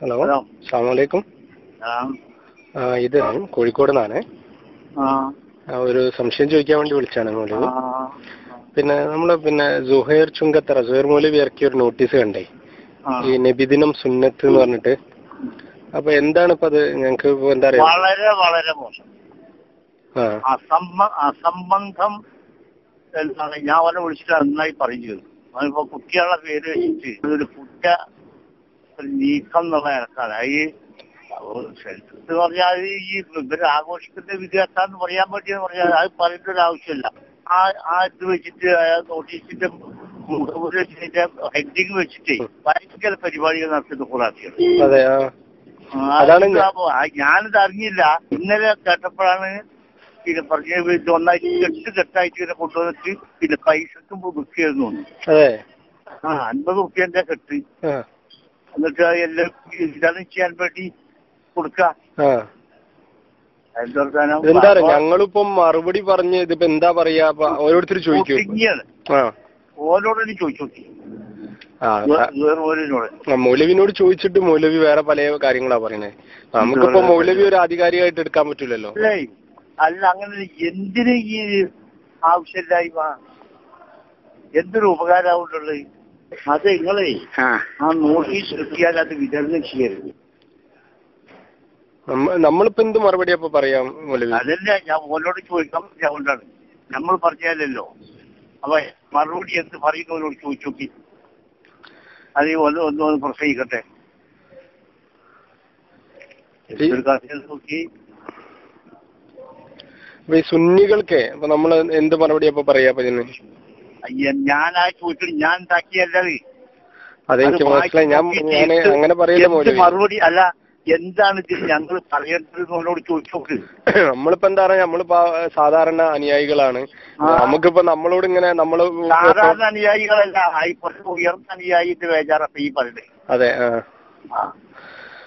Hello. അസ്സാമലൈക്കും ഇത് കോഴിക്കോട് നിന്നാണ്. ആ. ഒരു സംശയം ചോദിക്കാൻ വേണ്ടി വിളിച്ചാണ് മൗലവി പിന്നെ നമ്മൾ പിന്നെ സുഹൈർ ചുങ്കത്തറ സുഹൈർ മൗലവി ഇറക്കിയ ഒരു നോട്ടീസ് കണ്ടേ? ഈ നബിദിനം സുന്നത്ത് എന്ന് പറഞ്ഞിട്ട്. അപ്പൊ എന്താണ് ഇപ്പൊ അത് ഞങ്ങക്ക് എന്താ പറയാ വളരെ വളരെ മോശം. അസംബന്ധം എന്താണ്? ഞാൻ അവനെ വിളിച്ചിട്ട് നന്നായി പറഞ്ഞു അവനിപ്പോ കുട്ടികളുടെ പേര് വെച്ചിട്ട് ഒരു കുറ്റ നീക്കം എന്നുള്ള ഇടക്കാണ് ഈ എന്ന് പറഞ്ഞാൽ ഈ ഇവർ ആഘോഷിക്കുന്ന വിദ്യാർത്ഥാന്ന് പറയാൻ പറ്റിയെന്ന് പറഞ്ഞാൽ അത് പറയേണ്ട ഒരു ആവശ്യമില്ല. ആ ആ ഇത് വെച്ചിട്ട് നോട്ടീസിന്റെ മുഖപുരത്തിന്റെ ഹെഡിങ് വെച്ചിട്ട് ഭയങ്കര പരിപാടികൾ നടത്തുന്ന ആ. ഞാനിത് അറിഞ്ഞില്ല. ഇന്നലെ കേട്ടപ്പോഴാണ് പിന്നെ പറഞ്ഞ ഒന്നായിട്ട് കെട്ട് കെട്ടായിട്ട് ഇങ്ങനെ കൊണ്ടുവന്നിട്ട് പിന്നെ പൈസക്കും ബുക്ക് ചെയ്തു ആ അൻപത് റുപ്യന്റെ കെട്ട്. എന്നിട്ട് എല്ലാം ഇതാണ് ചെയ്യാൻ വേണ്ടി കൊടുക്ക. എന്താ ഞങ്ങളിപ്പം മറുപടി പറഞ്ഞ് ഇതിപ്പോ എന്താ പറയാ? ഓരോരുത്തർ ചോദിക്കും ഓരോട് ചോദിച്ചു മൗലവിനോട് ചോദിച്ചിട്ട് മൗലവി വേറെ പല കാര്യങ്ങളാ പറയണേ. നമുക്കിപ്പോ മൗലവി ഒരു ആധികാരികമായിട്ട് എടുക്കാൻ പറ്റൂലല്ലോ. അല്ല? അങ്ങനെ എന്തിനു ഈ ആവശ്യമില്ലായ്മ? എന്തൊരു ഉപകാരമാവുന്നുള്ളത് അത് നിങ്ങളെ ആ നോട്ടീസ് കിട്ടിയാൽ അത് വിതരണം ചെയ്യരുത് നമ്മ- നമ്മളിപ്പോ എന്ത് മറുപടി അപ്പൊ പറയാം അതല്ല ഞാൻ ഓനോട് ചോദിക്കാൻ പറ്റിയ അതുകൊണ്ടാണ് നമ്മൾ പറഞ്ഞാലല്ലോ അപ്പൊ മറുപടി എന്ത് പറയുന്നവനോട് ചോദിച്ചു നോക്കി അത് ഒന്ന് ഒന്ന് ഒന്ന് പ്രസംഗിക്കട്ടെ നോക്കി സുന്നികൾക്ക് അപ്പൊ നമ്മൾ എന്ത് മറുപടി അപ്പൊ പറയാ അപ്പൊ ഞാൻ ആ ചോദിച്ചിട്ട് ഞാൻ ഉണ്ടാക്കിയല്ലത് അതെ. എനിക്ക് അത് മനസ്സിലായി. ഞാൻ ഞാൻ അങ്ങനെ പറയില്ല മറുപടി? അല്ല എന്താണ് ഇത്? ഞങ്ങൾ പറയേണ്ടത് ചോദിച്ചോക്ക്. നമ്മളിപ്പോ എന്താ പറയാ? നമ്മളിപ്പോ സാധാരണ അനുയായികളാണ്. നമുക്കിപ്പോ നമ്മളോട് ഇങ്ങനെ നമ്മൾ സാധാരണ അനുയായികളല്ല. കുറച്ച് ഉയർന്ന അനുയായിന്റെ വേജാറപ്പ ഈ പറയുന്നത്. അതെ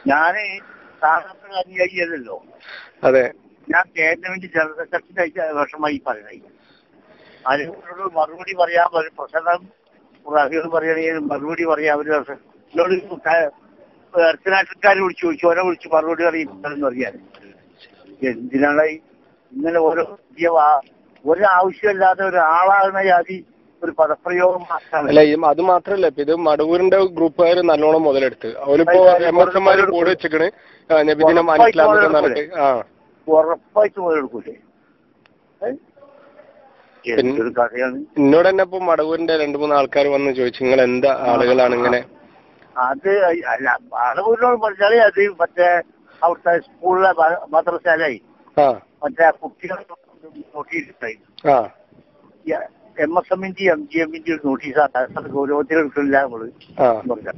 ഞാൻ സാധാരണ അനുയായിയല്ലല്ലോ. അതെ. ഞാൻ ഗവൺമെന്റ് ജനറൽ സെക്രട്ടറി വർഷമായി പറയുന്നത്. അതിനോട് മറുപടി പറയാൻ ഒരു പ്രശ്നം റാഹിയോട് പറയുകയാണെങ്കിൽ മറുപടി പറയാൻ അവർ എന്നോട് അർച്ചനാട്ടക്കാരെ വിളിച്ചു ചോദിച്ചു ഓരോ വിളിച്ചു മറുപടി അറിയില്ലെന്ന് അറിയാൻ എന്തിനാണ് ഇങ്ങനെ ഓരോ പുതിയ ഒരാവശ്യമില്ലാതെ ഒരാളാകുന്ന ജാതി ഒരു പദപ്രയോഗം അല്ല ഇത് അത് മാത്രല്ല ഇപ്പൊ ഇത് മടവൂരിന്റെ ഗ്രൂപ്പുകാർ നല്ലോണം മുതലെടുത്ത്. അവരിപ്പോ എം എസ് എമാര് കൂടെ വെച്ചിക്കണ് നബിദിനം അനിസ്ലാമിക ഉറപ്പായിട്ട് മുതലെടുക്കൂലേ? എന്തൊരു കഥയാണ്. എന്നോട് തന്നെ ഇപ്പൊ മടവൂരിന്റെ രണ്ടു മൂന്ന് ആൾക്കാർ വന്ന് ചോദിച്ചു നിങ്ങൾ എന്താ ആളുകളാണ് ഇങ്ങനെ അത് അല്ല മടവൂരിനോട് പറഞ്ഞാൽ അത് മറ്റേ അവിടുത്തെ സ്കൂളിലെ മദ്രസാലായി മദ്രസയിലായി മറ്റേ കുട്ടികൾ ആ. എം എസ് എമ്മിന്റെ എം ജി എമ്മിന്റെ ഒരു നോട്ടീസാണ്. ഗൗരവത്തിൽ എടുക്കില്ല നമ്മൾ പറഞ്ഞ